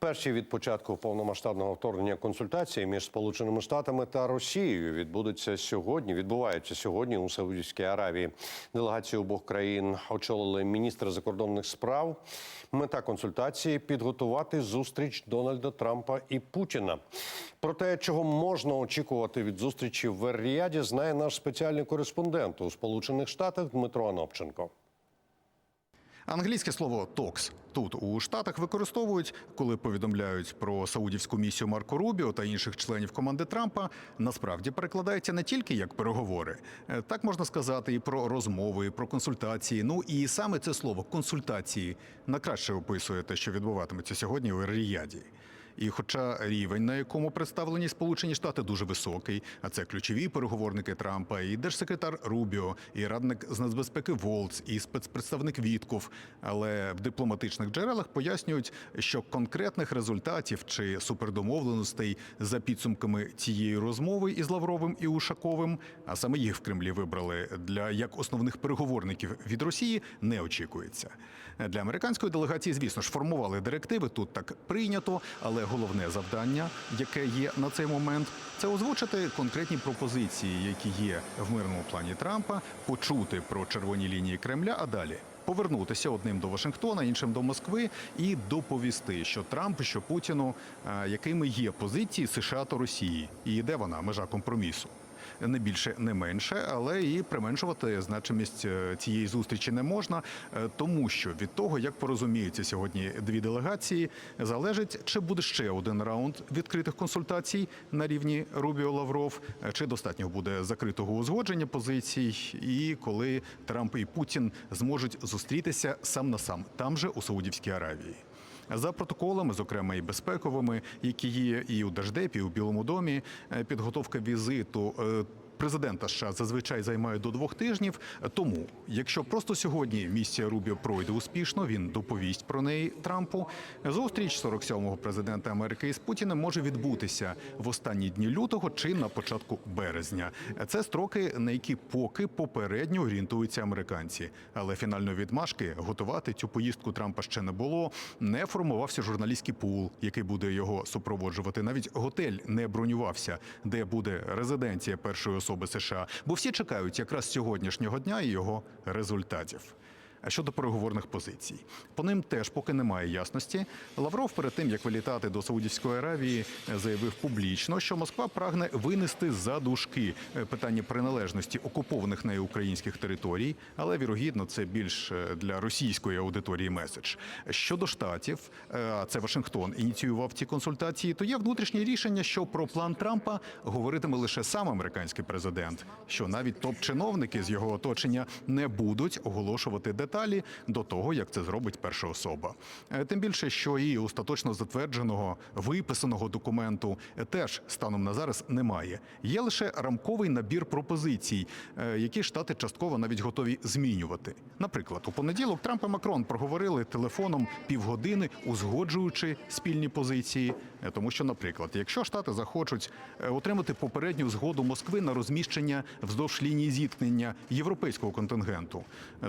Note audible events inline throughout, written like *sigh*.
Перші від початку повномасштабного вторгнення консультації між Сполученими Штатами та Росією відбудуться сьогодні. Відбуваються сьогодні у Саудівській Аравії. Делегацію обох країн очолили міністри закордонних справ. Мета консультації підготувати зустріч Дональда Трампа і Путіна. Про те, чого можна очікувати від зустрічі в Ер-Ріаді, знає наш спеціальний кореспондент у Сполучених Штатах Дмитро Анопченко. Англійське слово «токс» тут у Штатах використовують, коли повідомляють про саудівську місію Марко Рубіо та інших членів команди Трампа. Насправді перекладається не тільки як переговори, Е, так можна сказати і про розмови, і про консультації. Ну і саме це слово консультації на краще описує те, що відбуватиметься сьогодні у Ріяді. І хоча рівень, на якому представлені Сполучені Штати, дуже високий, а це ключові переговорники Трампа, і держсекретар Рубіо, і радник з нацбезпеки Волц, і спецпредставник Вітков, але в дипломатичних джерелах пояснюють, що конкретних результатів чи супердомовленостей за підсумками цієї розмови із Лавровим і Ушаковим, а саме їх в Кремлі вибрали для як основних переговорників від Росії, не очікується. Для американської делегації, звісно ж, формували директиви. Тут так прийнято, але головне завдання, яке є на цей момент, це озвучити конкретні пропозиції, які є в мирному плані Трампа, почути про червоні лінії Кремля, а далі. Повернутися одним до Вашингтона, іншим до Москви, і доповісти, що Трамп, що Путіну, якими є позиції США та Росії, і де вона межа компромісу не більше, не менше, але і применшувати значимість е, цієї зустрічі не можна, е, тому що від того, як порозуміються сьогодні дві делегації, залежить, чи буде ще один раунд відкритих консультацій на рівні Рубіо Лавров, е, чи достатньо буде закритого узгодження позицій, і коли Трамп і Путін зможуть зустрітися сам на сам там же у Саудівській Аравії. За протоколами, зокрема і безпековими, які є і у Держдепі, і у Білому домі, е, підготовка візиту. Президента США зазвичай займає до двох тижнів. Тому, якщо просто сьогодні місія Рубіо пройде успішно, він доповість про неї Трампу. Зустріч 47-го президента Америки із Путіним може відбутися в останні дні лютого чи на початку березня. Це строки, на які поки попередньо орієнтуються американці. Але фінальної відмашки готувати цю поїздку Трампа ще не було. Не формувався журналістський пул, який буде його супроводжувати. Навіть готель не бронювався, де буде резиденція першої особи США. Бо всі чекають якраз сьогоднішнього дня і його результатів. А щодо переговорних позицій, по ним теж поки немає ясності. Лавров перед тим як вилітати до Саудівської Аравії, заявив публічно, що Москва прагне винести за дужки е, питання приналежності окупованих нею українських територій, але вірогідно це більш е, для російської аудиторії меседж. Щодо штатів, е, це Вашингтон ініціював ці консультації. То є внутрішнє рішення, що про план Трампа говоритиме лише сам американський президент, що навіть топ-чиновники з його оточення не будуть оголошувати деталі до того, як це зробить перша особа. Е, Тим більше, що і остаточно затвердженого виписаного документу теж станом на зараз немає. Є лише рамковий набір пропозицій, е, які штати частково навіть готові змінювати. Наприклад, у понеділок Трамп і Макрон проговорили телефоном півгодини, узгоджуючи спільні позиції. Е, Тому що, наприклад, якщо штати захочуть отримати попередню згоду Москви на розміщення вздовж лінії зіткнення європейського контингенту,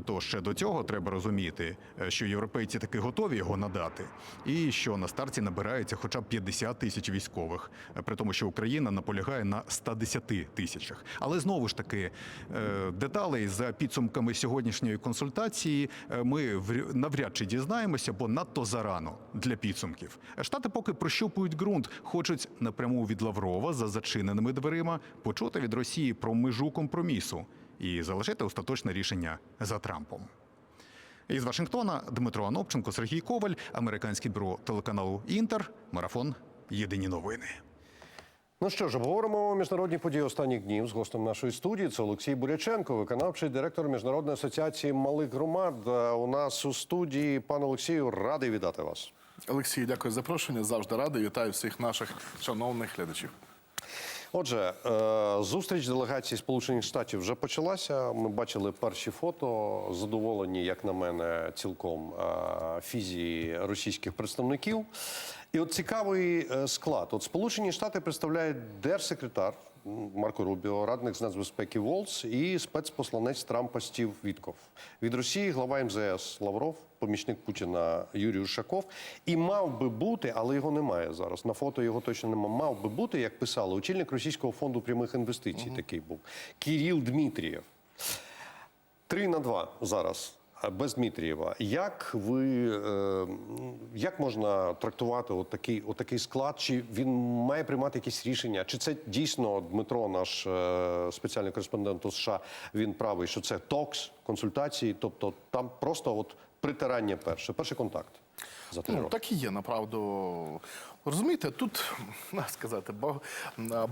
то ще до цього треба розуміти, е, що європейці таки готові його надати, і що на старті набирається хоча б 50 тисяч військових, е, при тому, що Україна наполягає на 110 тисячах. Але знову ж таки, е, деталей за підсумками сьогоднішньої консультації ми вря- навряд чи дізнаємося, бо надто зарано для підсумків. Штати поки прощупують ґрунт, хочуть напряму від Лаврова за зачиненими дверима почути від Росії про межу компромісу і залишити остаточне рішення за Трампом. Із Вашингтона Дмитро Анопченко, Сергій Коваль, американське бюро телеканалу Інтер, марафон. Єдині новини. Ну що ж, обговоримо міжнародні події останніх днів з гостем нашої студії. Це Олексій Буряченко, виконавчий директор Міжнародної асоціації малих громад. У нас у студії пан Олексію радий вітати вас. Олексій, дякую за запрошення. Завжди радий. Вітаю всіх наших шановних глядачів. Отже, е, зустріч делегації Сполучених Штатів вже почалася. Ми бачили перші фото. Задоволені, як на мене, цілком е, фізії російських представників. І от цікавий е, склад. От Сполучені Штати представляють держсекретар Марко Рубіо, радник з нацбезпеки Волц і спецпосланець Трампа Стів Вітков. Від Росії глава МЗС Лавров, помічник Путіна Юрій Ушаков. І мав би бути, але його немає зараз. На фото його точно немає. Мав би бути, як писали, очільник Російського фонду прямих інвестицій. Такий був Кіріл Дмитрієв. Три на два зараз. Без Дмитрієва. Як ви е, як можна трактувати от такий, от такий склад? Чи він має приймати якісь рішення? Чи це дійсно Дмитро, наш е, спеціальний кореспондент у США, він правий, що це токс, консультації? Тобто там просто от притирання перше, перший контакт за Ну, так і є, направду. Розумієте, тут сказати, ба-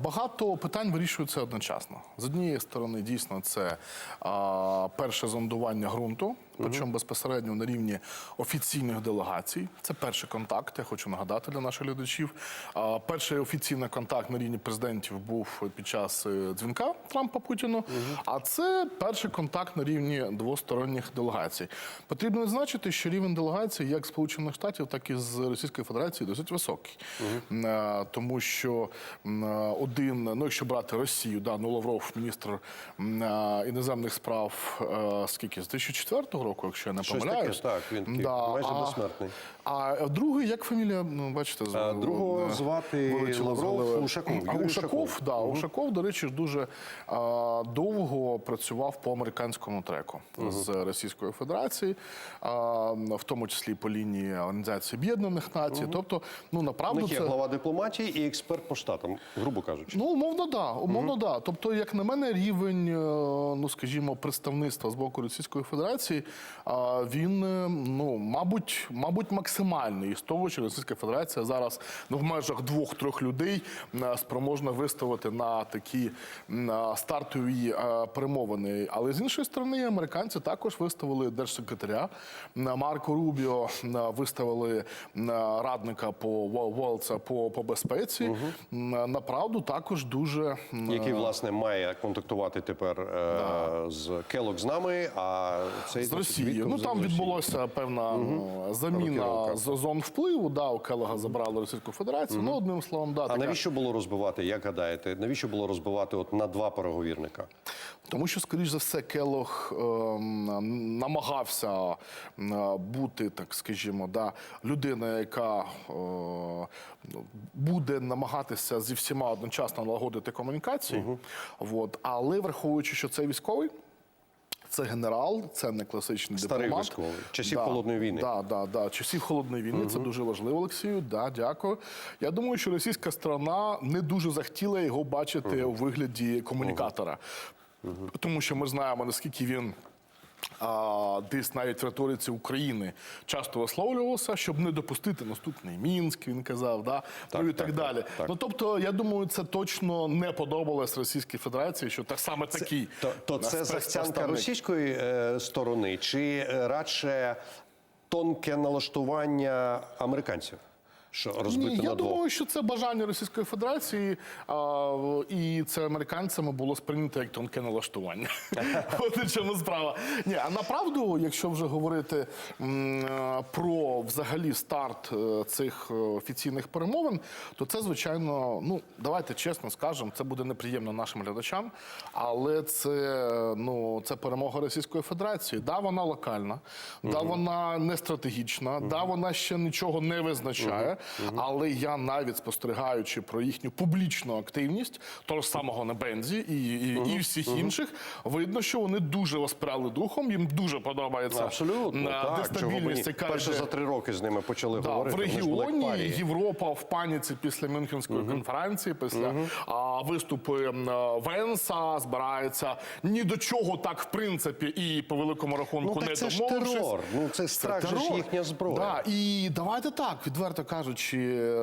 багато питань вирішуються одночасно. З однієї сторони, дійсно, це а, перше зондування ґрунту, причому безпосередньо на рівні офіційних делегацій. Це перший контакт. Я хочу нагадати для наших глядачів. А, перший офіційний контакт на рівні президентів був під час е, дзвінка Трампа Путіну. А це перший контакт на рівні двосторонніх делегацій. Потрібно відзначити, що рівень делегацій як Сполучених Штатів, так і з Російської Федерації досить високий. Е, Тому що е, один, ну якщо брати Росію, да, ну Лавров, міністр е, іноземних справ, скільки з 2004 року, якщо я не Щось помиляюсь. таке, так, він такий майже а- безсмертний. А другий, як фамілія, ну бачите, з- другого звати Лавров. Ушаков, А Ушаков, да, Ушаков, до речі, дуже а, довго працював по американському треку з Російської Федерації, а, в тому числі по лінії Організації Об'єднаних Націй. Тобто, ну У направду них є це. глава дипломатії і експерт по штатам, грубо кажучи. Ну, умовно, да, умовно, да. Тобто, як на мене, рівень, е, ну скажімо, представництва з боку Російської Федерації, він, е, ну, мабуть, мабуть, максимальний з того, що Російська Федерація зараз ну, в межах двох-трьох людей е, спроможна виставити на такі е, стартові перемовини. Але з іншої сторони, американці також виставили держсекретаря е, Марко Рубіо, виставили радника по Волца по, по безпеці. М, Направду також дуже Який власне має контактувати тепер е, з Келок з нами, а цей з Росією. Ну там Росії. відбулося певна е, заміна з зон впливу. Да, у Келога забрали Російську Федерацію. Ну одним словом, да, А така- навіщо було розбивати? Як гадаєте, навіщо було розбивати от на два переговірника? Тому що, скоріш за все, Келох ем, намагався бути, так скажімо, да, людина, яка е, буде намагатися зі всіма одночасно налагодити комунікації. Вот. Але враховуючи, що це військовий. Це генерал, це не класичний Старий дипломат. військовий, часів Холодної війни. Да, да, да. Часів холодної війни. Це дуже важливо, Олексію. Да, дякую. Я думаю, що російська сторона не дуже захотіла його бачити у вигляді комунікатора. Тому що ми знаємо, наскільки він. А, десь навіть в риториці України часто висловлювався, щоб не допустити наступний Мінськ, він казав, да? Так, ну і так, так, далі. так, так. Ну тобто, я думаю, це точно не подобалось Російській Федерації, що так саме такий То, то це захцянка російської е, сторони, чи радше тонке налаштування американців, що розбити Ні, я двох? думаю, що це бажання Російської Федерації, а, і це американцями було сприйнято як тонке налаштування. *laughs* От у чому справа. Ні, а направду, якщо вже говорити м, про взагалі старт е, цих е, офіційних перемовин, то це звичайно, ну давайте чесно скажемо, це буде неприємно нашим глядачам, але це ну це перемога Російської Федерації. Да, вона локальна, да, вона не стратегічна, да, вона ще нічого не визначає. Але я навіть спостерігаючи про їхню публічну активність, того ж самого Небензі і, і, і всіх інших, видно, що вони дуже воспряли духом. Їм дуже подобається Абсолютно, на так. Дестабільність, яка Перше за три роки з ними почали Да, говорити. в регіоні. Європа в паніці після Мюнхенської конференції, після а, виступи е, Венса збирається ні до чого так, в принципі, і по великому рахунку Ну, так не це ж домовившись. терор. Ну, це страх же ж їхня зброя. Да, і давайте так, відверто кажучи,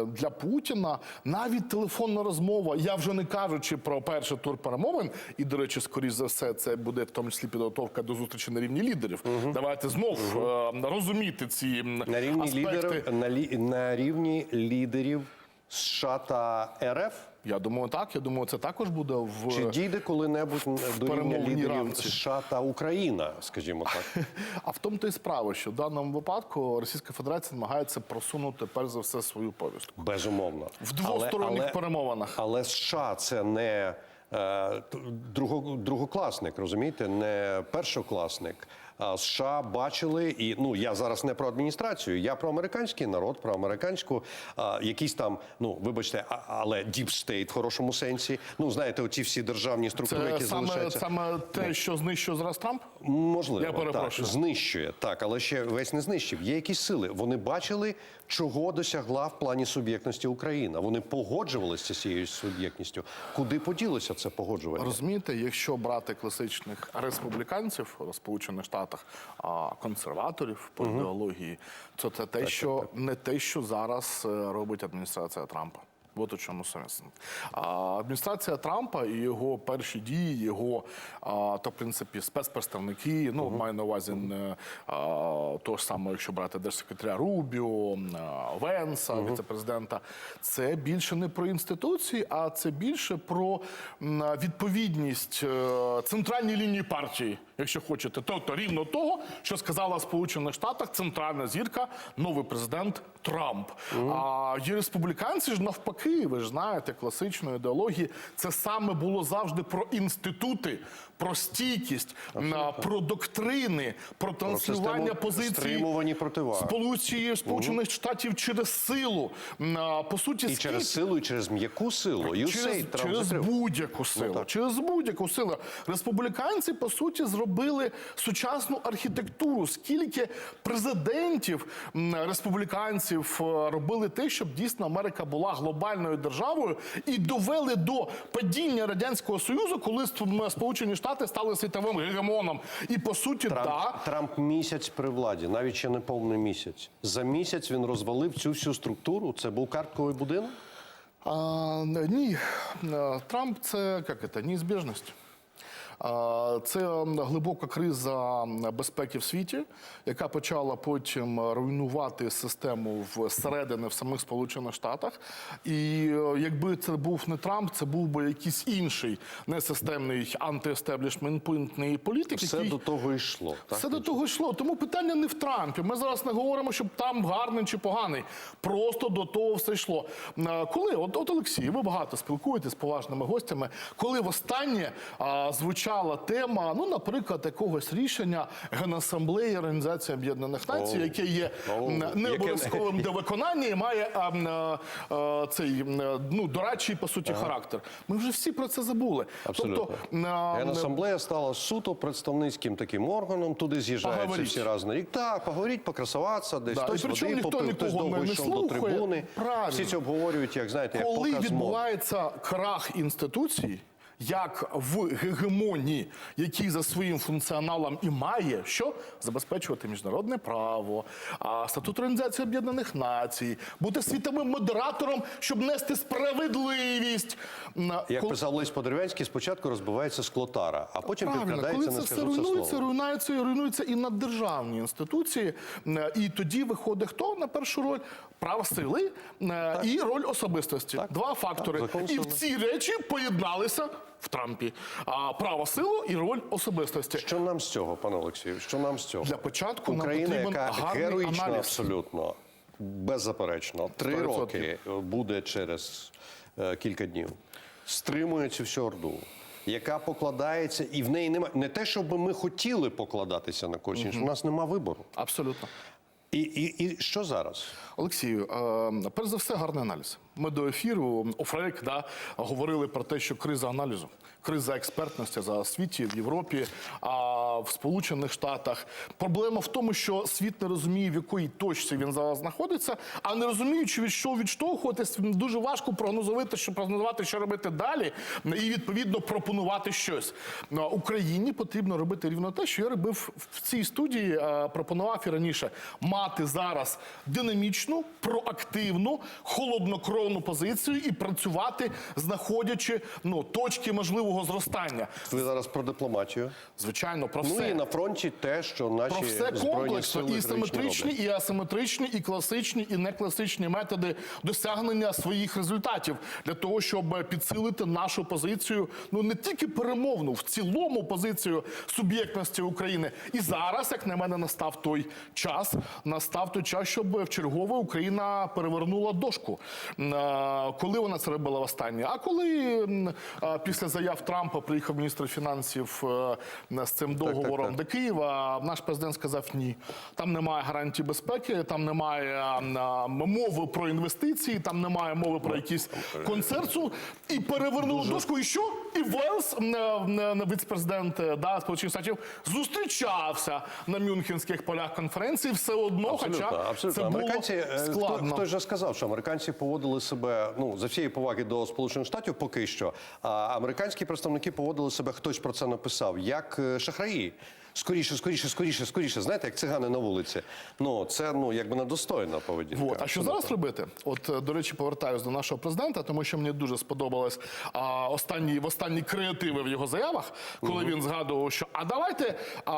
для Путіна навіть телефонна розмова, я вже не кажучи про перший тур перемовин, і, до речі, скоріш за все, це буде в тому числі підготовка до зустрічі на рівні лідерів. Давайте знов е, розуміти ці На рівні аспекти. лідерів на, лі, на рівні лідерів США та РФ. Я думаю, так. Я думаю, це також буде в Чи дійде коли-небудь до рівня лідерів рамці. США та Україна, скажімо так? *laughs* А в тому то й справа, що в даному випадку Російська Федерація намагається просунути перш за все свою повістку Безумовно. в двосторонніх але, перемовинах. але США це не е, друго, другокласник, розумієте, не першокласник. США бачили, і ну я зараз не про адміністрацію, я про американський народ, про американську а, якісь там, ну вибачте, а, але deep state в хорошому сенсі. Ну знаєте, оці всі державні структури, Це які саме, залишаються. саме те, що знищив зараз Трамп? Можливо, Я перепрошую. так, знищує так, але ще весь не знищив. Є якісь сили. Вони бачили, чого досягла в плані суб'єктності Україна. Вони погоджувалися з цією суб'єктністю. Куди поділося це погоджування? Розумієте, якщо брати класичних республіканців в Сполучених Штатах, а консерваторів по ідеології, то це те, що не те, що зараз е, робить адміністрація Трампа. От у чому сенс. А адміністрація Трампа і його перші дії, його а, то в принципі спецпредставники, ну маю на увазі не того ж самого, якщо брати держсекретаря Рубіо, а, Венса, віцепрезидента, це більше не про інституції, а це більше про відповідність е, центральній лінії партії, якщо хочете. Тобто рівно того, що сказала в Сполучених Штатах центральна зірка, новий президент Трамп. А є республіканці ж навпаки, ви ж знаєте, класичної ідеології, це саме було завжди про інститути, про стійкість, на- про доктрини, про транслювання позиції. Сполучені Сполучених Штатів через силу. По суті, І скільки- через силу, і через м'яку силу. через, через будь-яку силу. так. через будь-яку силу. Республіканці, по суті, зробили сучасну архітектуру. Скільки президентів республіканців е, робили те, щоб дійсно Америка була глобальною державою і довели до падіння Радянського Союзу, коли Сполучені Штати стали світовим гегемоном. І по суті, Трамп, да, Трамп місяць при владі, навіть ще не повний місяць. За місяць він розвалив цю всю структуру. Це був картковий будинок. А, ні, Трамп це як це, неізбіжність. Це глибока криза безпеки в світі, яка почала потім руйнувати систему всередини в самих Сполучених Штатах. І е, якби це був не Трамп, це був би якийсь інший несистемний антиестеблішментний політик, Все який до того йшло. Так? все до того йшло. Тому питання не в Трампі. Ми зараз не говоримо, щоб там гарний чи поганий. Просто до того все йшло. Е, Коли от, от Олексій, ви багато спілкуєтесь з поважними гостями. Коли востаннє а, звучала тема, ну, наприклад, якогось рішення Генасамблеї Організації Об'єднаних Націй, яке є не обов'язковим *laughs* до виконання і має а, а, цей ну, дорадчий по суті характер. Ми вже всі про це забули. Абсолютно. Тобто, а, Генасамблея стала суто представницьким таким органом. Туди з'їжджаються Поговоріть. всі раз на рік. Так, поговоріть, покрасуватися, десь Да, хтось води попив, хтось довго йшов до трибуни. Правильно. Всі це обговорюють, як знаєте, як коли показ відбувається крах інституцій, як в гегемонії, який за своїм функціоналом і має що забезпечувати міжнародне право, статут Організації Об'єднаних Націй, бути світовим модератором, щоб нести справедливість. Як коли- писав Лесь Подерев'янський, спочатку розбивається склотара, а потім Правильно, коли це все руйнується, руйнується і руйнується і наддержавні інституції. Е, І тоді виходить хто на першу роль? Право сили е, і роль особистості. Два фактори. закон і в ці речі поєдналися в Трампі. А право силу і роль особистості. Що нам з цього, пане Олексію? Що нам з цього? Для початку нам Україна, потрібен яка гарний героїчно аналіз. абсолютно, беззаперечно, три 100%. роки е, буде через е, кілька днів. Стримує цю всю орду, яка покладається, і в неї немає не те, щоб ми хотіли покладатися на когось іншого. У нас нема вибору. Абсолютно. І, і, і що зараз? Олексію, е, перш за все, гарний аналіз. Ми до ефіру офрейк да, говорили про те, що криза аналізу, криза експертності за світі в Європі, а в Сполучених Штатах. Проблема в тому, що світ не розуміє, в якій точці він зараз знаходиться, а не розуміючи, від що відштовхуватись, дуже важко прогнозувати, що прогнозувати, що робити далі, і відповідно пропонувати щось. Україні потрібно робити рівно те, що я робив в цій студії, е, пропонував і раніше мати зараз динамічну, проактивну, холоднокровну позицію і працювати, знаходячи ну точки можливого зростання. Ви зараз про дипломатію. Звичайно, про Ну і на фронті те, що наші Про все комплексно, і симетричні, і асиметричні, і класичні, і некласичні методи досягнення своїх результатів для того, щоб підсилити нашу позицію, ну не тільки перемовну, в цілому позицію суб'єктності України. І зараз, як на мене, настав той час, настав той час, щоб в чергове Україна перевернула дошку. Е, коли вона це робила востаннє? А коли е, після заяв Трампа приїхав міністр фінансів е, з цим договором так. до Києва, наш президент сказав ні. Там немає гарантій безпеки, там немає е, мови про інвестиції, там немає мови про якийсь концерцу. І перевернули дошку. І що? І Велс, м, віце-президент е, да, Сполучених Штатів, зустрічався на Мюнхенських полях конференції. Все одно, Абсолютно, хоча абсолютно. це було американці е, хто, складно. хтось же сказав, що американці поводили себе ну за всієї поваги до Сполучених Штатів, поки що. А американські представники поводили себе, хтось про це написав, як е, шахраї. Скоріше, скоріше, скоріше, скоріше. Знаєте, як цигани на вулиці. Ну це ну якби недостойна поведінка. Вот. А що зараз робити? От, е, до речі, повертаюсь до нашого президента, тому що мені дуже сподобалось а, останні, в останні креативи в його заявах, коли він згадував, що а давайте а,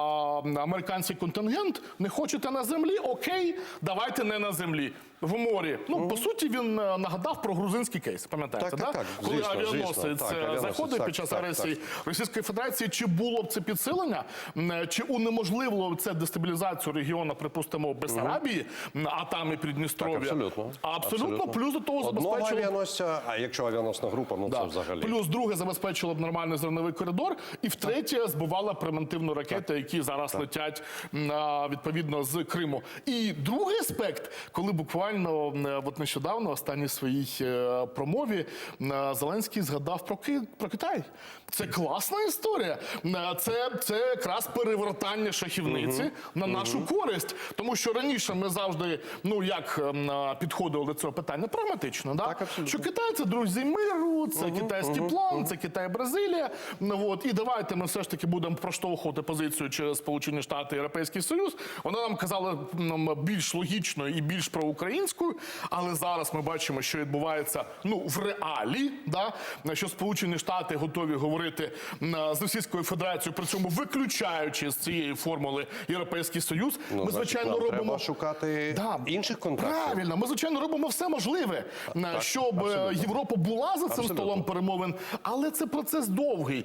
американський контингент не хочете на землі, окей, давайте не на землі. В морі. Ну, по суті, він е, нагадав про грузинський кейс. Пам'ятаєте, Так, да? так, так. коли Звісно, авіаносець звісно. Так, е, заходив так, під час так, агресії Російської Федерації, чи було б це підсилення, е, чи унеможливило це дестабілізацію регіону, припустимо, Бессарабії, м, а там і Придністров'я. Так, абсолютно. Абсолютно. Плюс до того забезпечило. авіаносця, а якщо авіаносна група, ну Да. це взагалі. Плюс друге забезпечило б нормальний зерновий коридор, і втретє збивала превентивну ракети, які зараз летять м, відповідно з Криму. І другий аспект, коли буквально м, е, от нещодавно, в останній своїй е, промові, е, Зеленський згадав про Ки- про Китай. Це класна історія. Це, це якраз перевертання шахівниці на нашу користь. Тому що раніше ми завжди, ну як підходили до цього питання, прагматично, да? Так, що Китай це друзі миру, це китайський план, це Китай, Бразилія. Ну, от, і давайте ми все ж таки будемо проштовхувати позицію через Сполучені Штати Європейський Союз. Вона нам казала нам більш логічною і більш проукраїнською, але зараз ми бачимо, що відбувається ну в реалі, да? що Сполучені Штати готові говорити з Російською Федерацією, при цьому виключаючи з цієї формули Європейський Союз. Ну, ми звичайно нам робимо треба шукати Да, інших контактів. Правильно, ми звичайно робимо все можливе, щоб е, абсолютно. Європа була за цим Абсолютно. столом перемовин, але це процес довгий.